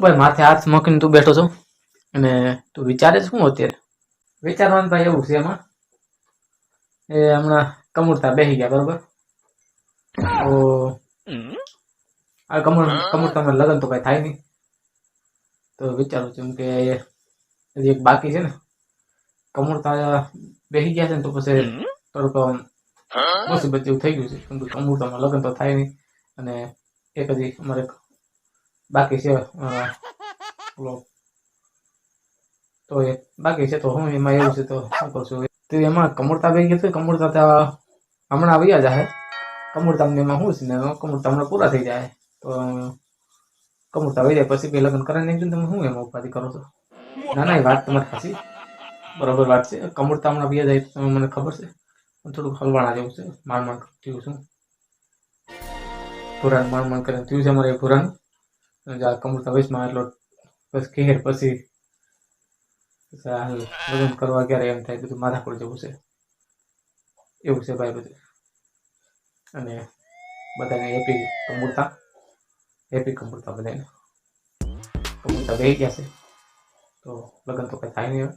ભાઈ માથે હાથ મૂકીને તું બેઠો છો? અને તું વિચારે શું અત્યારે? વિચારવાનું ભાઈ એવું છે એમાં. એ હમણાં કમુરતા બેસી ગયા બરોબર? તો આ કમુર કમુરતામાં લગ્ન તો કઈ થાય નહીં. તો વિચારું છું કે હજી એક બાકી છે ને. કમુરતા બેસી ગયા છે ને તો પછી થોડુંક મુસીબત જેવું થઈ ગયું છે. કમુરતામાં લગ્ન તો થાય નહીં. અને એક હજી અમારે બાકી છે તો એ બાકી છે તો હું એમાં એવું છે તો શું કરશું તો એમાં કમુરતા ભાઈ ગયા છે કમુરતા ત્યાં હમણાં આવ્યા જાય કમુરતા એમાં શું છે ને કમુરતા હમણાં પૂરા થઈ જાય તો કમુરતા આવી જાય પછી લગ્ન કરે નહીં તમે શું એમાં ઉપાધિ કરો છો ના ના એ વાત તમારી સાચી બરોબર વાત છે કમુરતા હમણાં આવ્યા જાય તો મને ખબર છે થોડુંક હલવાણા જેવું છે માણ માણ થયું શું પુરાણ માણ માણ કરે થયું છે અમારે પુરાણ કમુરતા વયસમાં એટલો બસ ઘેર પછી આ લગ્ન કરવા ક્યારે એમ થાય બધું માથાકૂટ જેવું છે એવું છે ભાઈ બધું અને બધાને હેપી કમુરતા હેપી કમુરતા બધાને કમુરતા બેસી ગયા છે તો લગ્ન તો કંઈ થાય નહીં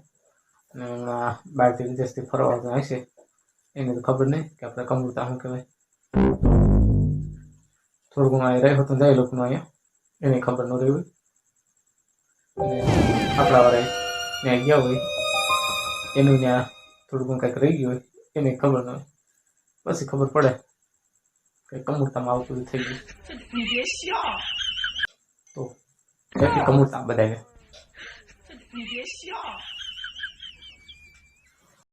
અને હમણાં બહારથી વિદેશથી ફરવા આવતા છે એને તો ખબર નહીં કે આપણે કમુરતા શું કહેવાય થોડું ઘણું અહીં રહ્યો તો જાય લોકોનું અહીંયા એને ખબર ન રહી હોય અને આપણા વાળા ત્યાં ગયા હોય, એનું ત્યાં થોડું ઘણું કંઈક રહી ગયું હોય, એને ખબર ન હોય. પછી ખબર પડે કે કમૂરતામાં આવું બધું થઈ ગયું. તો કમૂરતા કમુરતા બધાને